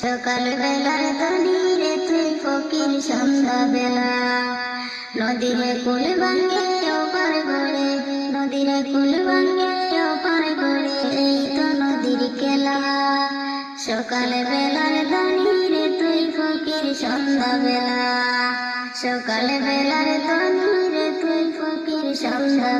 সকাল বেলার তনিরে তুই ফকির সন্ধ্যা বেলা নদীরে কুল ভাঙ্গে ওপার গড়ে, নদীরে কুল ভাঙ্গে ওপার গড়ে, এই তো নদীর কেলা সকাল বেলার তনিরে তুই ফকির সন্ধ্যা বেলা সকাল বেলার তনিরে তুই ফকির সন্ধ্যা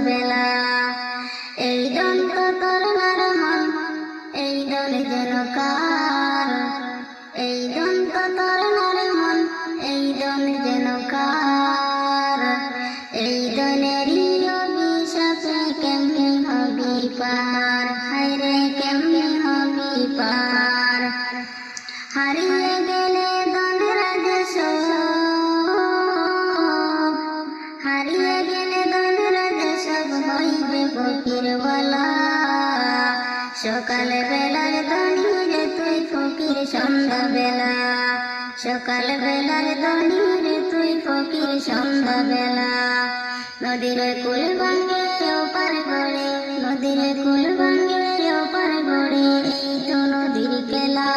সকাল বেলার দনিরে তুই ফকির সন্ধ্যা সকাল বেলার দনিরে তুই ফকির সন্ধ্যা নদীরে কুল ভাঙ্গে ওপার গড়ে নদীরে কুল ভাঙ্গে ওপার গড়ে এই তো নদীর কেলা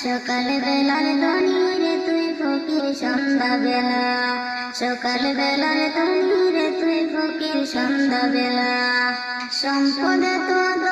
সকাল বেলার দনিরে তুই ফকির সন্ধ্যা সকাল বেলার দনিরে তুই ফকির সম্পদ তো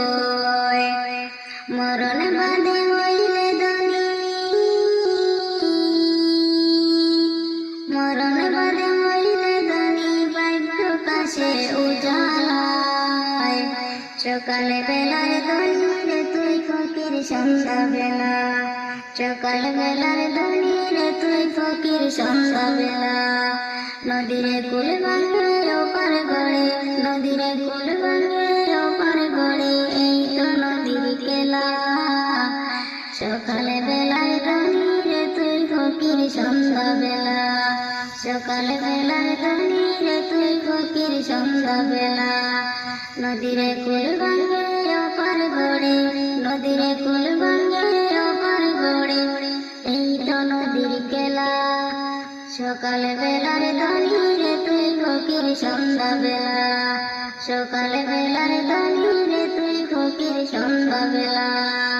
সকালে বেলার ধনী তুই ফকির সন্ধ্যা বেলা সকাল বেলার ধনী রে তুই ফকির সন্ধ্যা বেলা নদীরে কুল ভাঙে ওপার গড়ে, নদীরে কুল ভাঙে ওপার গড়ে, এই তো নদীর কেলা। সকালে বেলায় ধনীরে তুই ফকির সন্ধ্যা বেলা সকালে বেলায় ধনীরে তুই ফকির সন্ধ্যা বেলা নদীরে কুল ভাঙে ওপার গড়ে, নদীরে কুল ভাঙে ওপার গড়ে। এই তো নদীর কেলা, সকাল বেলার ধনীরে তুই ফকির সন্ধ্যা বেলা। সকাল বেলার ধনীরে তুই ফকির সন্ধ্যা বেলা।